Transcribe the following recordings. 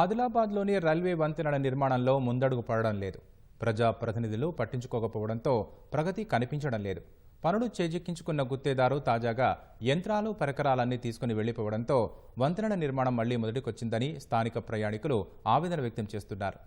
ఆదిలాబాద్లోని railway వంతెనల నిర్మాణంలో ముందడుగు పడడం లేదు. ప్రజా ప్రతినిధులు పట్టించుకోకపోవడంతో ప్రగతి కనిపించడం లేదు. పనులు చేజిక్కించుకున్న గుత్తేదారు తాజాగా యంత్రాలు పరికరాలన్నీ తీసుకుని వెళ్ళిపోవడంతో వంతెనల నిర్మాణం మళ్ళీ మొదటికొచ్చిందని స్థానిక ప్రయాణికులు ఆవేదన వ్యక్తం చేస్తున్నారు.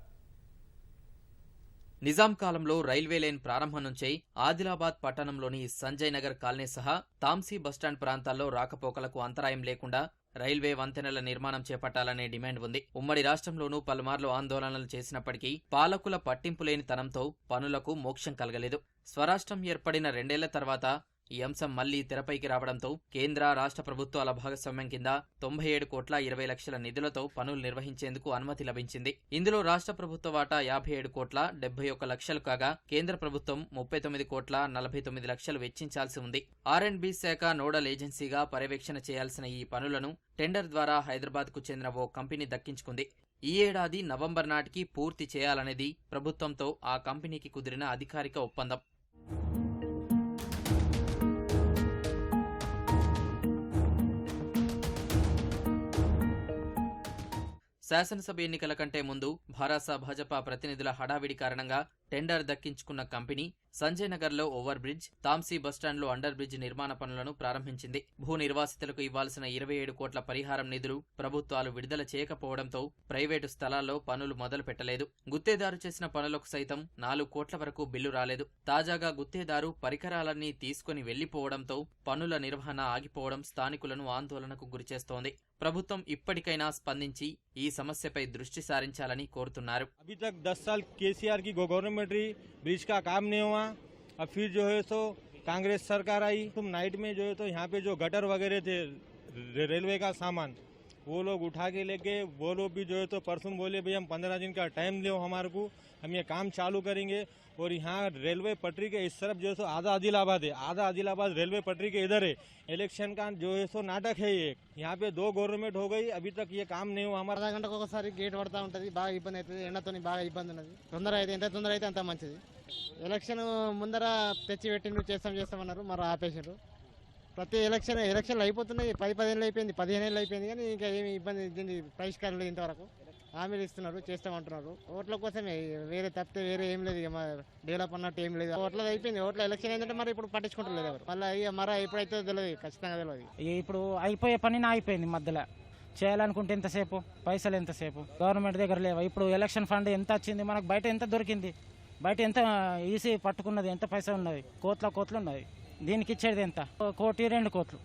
నిజాం కాలంలో రైల్వే లైన్ ప్రారంభం నుంచే ఆదిలాబాద్ పట్టణంలోని సంజయ్ నగర్ కాలనీ సహా తాంసీ బస్టాండ్ ప్రాంతాల్లో రాకపోకలకు అంతరాయం లేకుండా రైల్వే వంతెనల నిర్మాణం చేపట్టాలనే డిమాండ్ ఉంది. ఉమ్మడి రాష్ట్రంలోనూ పలుమార్లు ఆందోళనలు చేసినప్పటికీ పాలకుల పట్టింపు లేని తనంతో పనులకు మోక్షం కలగలేదు. స్వరాష్ట్రం ఏర్పడిన రెండేళ్ళ తర్వాత ఈ అంశం మళ్ళీ తెరపైకి రావడంతో కేంద్ర రాష్ట్ర ప్రభుత్వాల భాగస్వామ్యం కింద తొంభై ఏడు కోట్ల ఇరవై లక్షల నిధులతో పనులు నిర్వహించేందుకు అనుమతి లభించింది. ఇందులో రాష్ట్ర ప్రభుత్వ వాటా యాభై ఏడు కోట్ల డెబ్బై ఒక్క లక్షలు కాగా కేంద్ర ప్రభుత్వం ముప్పై తొమ్మిది కోట్ల నలభై తొమ్మిది లక్షలు వెచ్చించాల్సి ఉంది. ఆర్ అండ్ బి శాఖ నోడల్ ఏజెన్సీగా పర్యవేక్షణ చేయాల్సిన ఈ పనులను టెండర్ ద్వారా హైదరాబాద్కు చెందిన ఓ కంపెనీ దక్కించుకుంది. ఈ ఏడాది నవంబర్ నాటికి పూర్తి చేయాలనేది ప్రభుత్వంతో ఆ కంపెనీకి కుదిరిన అధికారిక ఒప్పందం. శాసనసభ ఎన్నికల కంటే ముందు భారాస భాజపా ప్రతినిధుల హడావిడి కారణంగా టెండర్ దక్కించుకున్న కంపెనీ సంజయ్ నగర్లో ఓవర్ బ్రిడ్జ్ తాంసీ బస్టాండ్లో అండర్ బ్రిడ్జ్ నిర్మాణ పనులను ప్రారంభించింది. భూ నిర్వాసితులకు ఇవ్వాల్సిన ఇరవై ఏడు కోట్ల పరిహారం నిధులు ప్రభుత్వాలు విడుదల చేయకపోవడంతో ప్రైవేటు స్థలాల్లో పనులు మొదలు పెట్టలేదు గుత్తేదారు చేసిన పనులకు సైతం నాలుగు కోట్ల వరకు బిల్లు రాలేదు. తాజాగా గుత్తేదారు పరికరాలన్నీ తీసుకుని వెళ్ళిపోవడంతో పనుల నిర్వహణ ఆగిపోవడం స్థానికులను ఆందోళనకు గురిచేస్తోంది. ప్రభుత్వం ఇప్పటికైనా స్పందించి ఈ సమస్యపై దృష్టి సారించాలని కోరుతున్నారు. అభి దస్ సాల్ కేసీఆర్కి గవర్నమెంట్ रही ब्रिज का काम नहीं हुआ। अब फिर जो है सो कांग्रेस सरकार आई। तुम नाइट में जो है तो यहाँ पे जो गटर वगैरह थे रेलवे का सामान वो लोग उठा के लेके वो लोग भी जो है तो परसों बोले भाई हम पंद्रह दिन का टाइम दो हमारे को हम ये काम चालू करेंगे और यहाँ रेलवे पटरी के इस तरफ जो है सो आधा आदिलाबाद है आधा आदिलाबाद रेलवे पटरी के इधर है इलेक्शन का जो है सो नाटक है ये यहाँ पे दो गवर्नमेंट हो गई अभी तक ये काम नहीं हुआ हमारा అర్ధ గంటకు ఒకసారి గేట్ పడతా ఉంటుంది బాగా ఇబ్బంది అవుతుంది ఎండతో బాగా ఇబ్బంది ఉన్నది తొందర అయితే ఎంత తొందర అయితే అంత మంచిది ఎలక్షన్ ముందర తెచ్చి పెట్టిండ్రు చేస్తాం చేస్తామన్నారు మరి ఆపేసారు ప్రతి ఎలక్షన్ ఎలక్షన్లు అయిపోతున్నాయి. పది పదిహేను అయిపోయింది. పదిహేను ఏళ్ళు అయిపోయింది కానీ ఇంకా ఏమి ఇబ్బంది దీన్ని పరిష్కారం లేదు ఇంతవరకు. హామీలు ఇస్తున్నారు చేస్తామంటున్నారు ఓట్ల కోసమే వేరే తప్పితే వేరే ఏం లేదు ఇక డెవలప్ అన్నట్టు ఏం లేదు. ఓట్లది అయిపోయింది. ఓట్ల ఎలక్షన్ ఏంటంటే మరి ఇప్పుడు పట్టించుకుంటలేదు ఎవరు. మళ్ళీ ఇక మరి ఎప్పుడైతే తెలియదు ఖచ్చితంగా తెలియదు ఇప్పుడు అయిపోయే పని అయిపోయింది మధ్యలో. చేయాలనుకుంటే ఎంతసేపు? పైసలు ఎంతసేపు? గవర్నమెంట్ దగ్గర లేవు? ఇప్పుడు ఎలక్షన్ ఫండ్ ఎంత వచ్చింది? మనకు బయట ఎంత దొరికింది? బయట ఎంత ఈసీ పట్టుకున్నది? ఎంత పైసలు ఉన్నది? కోట్ల కోట్లు ఉన్నది. దీనికి ఇచ్చేది ఎంత? కోటి రెండు కోట్లు.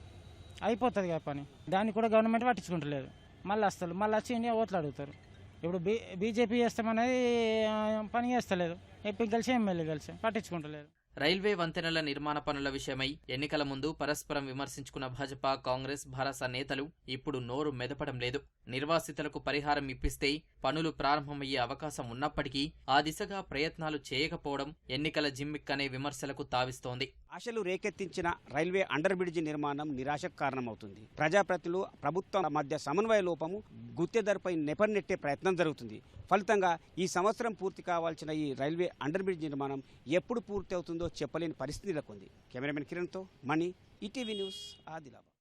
అయిపోతుంది కదా పని. దాన్ని కూడా గవర్నమెంట్ పట్టించుకుంటలేదు. మళ్ళీ వస్తారు మళ్ళీ వచ్చి ఇండియా ఓట్లు అడుగుతారు. ఇప్పుడు బీ బీజేపీ చేస్తామనేది పని చేస్తలేదు. ఎంపీ కలిసి ఎమ్మెల్యే కలిసి పట్టించుకుంటలేదు. రైల్వే వంతెనల నిర్మాణ పనుల విషయమై ఎన్నికల ముందు పరస్పరం విమర్శించుకున్న భాజపా కాంగ్రెస్ భరాస నేతలు ఇప్పుడు నోరు మెదపడం లేదు. నిర్వాసితులకు పరిహారం ఇప్పిస్తే పనులు ప్రారంభమయ్యే అవకాశం ఉన్నప్పటికీ ఆ దిశగా ప్రయత్నాలు చేయకపోవడం ఎన్నికల జిమ్మిక్ అనే విమర్శలకు తావిస్తోంది. ఆశలు రేకెత్తించిన రైల్వే అండర్ బ్రిడ్జ్ నిర్మాణం నిరాశకు కారణమవుతుంది. ప్రజాప్రతిలు ప్రభుత్వం మధ్య సమన్వయ లోపము గుత్తేదారుపై నెపన్నెట్టే ప్రయత్నం జరుగుతుంది. ఫలితంగా ఈ సంవత్సరం పూర్తి కావాల్సిన ఈ రైల్వే అండర్ బ్రిడ్జ్ నిర్మాణం ఎప్పుడు పూర్తి అవుతుందో చెప్పలేని పరిస్థితి నెలకొంది. కెమెరామెన్ కిరణ్తో మణి ఈటీవీ న్యూస్ ఆదిలాబాద్.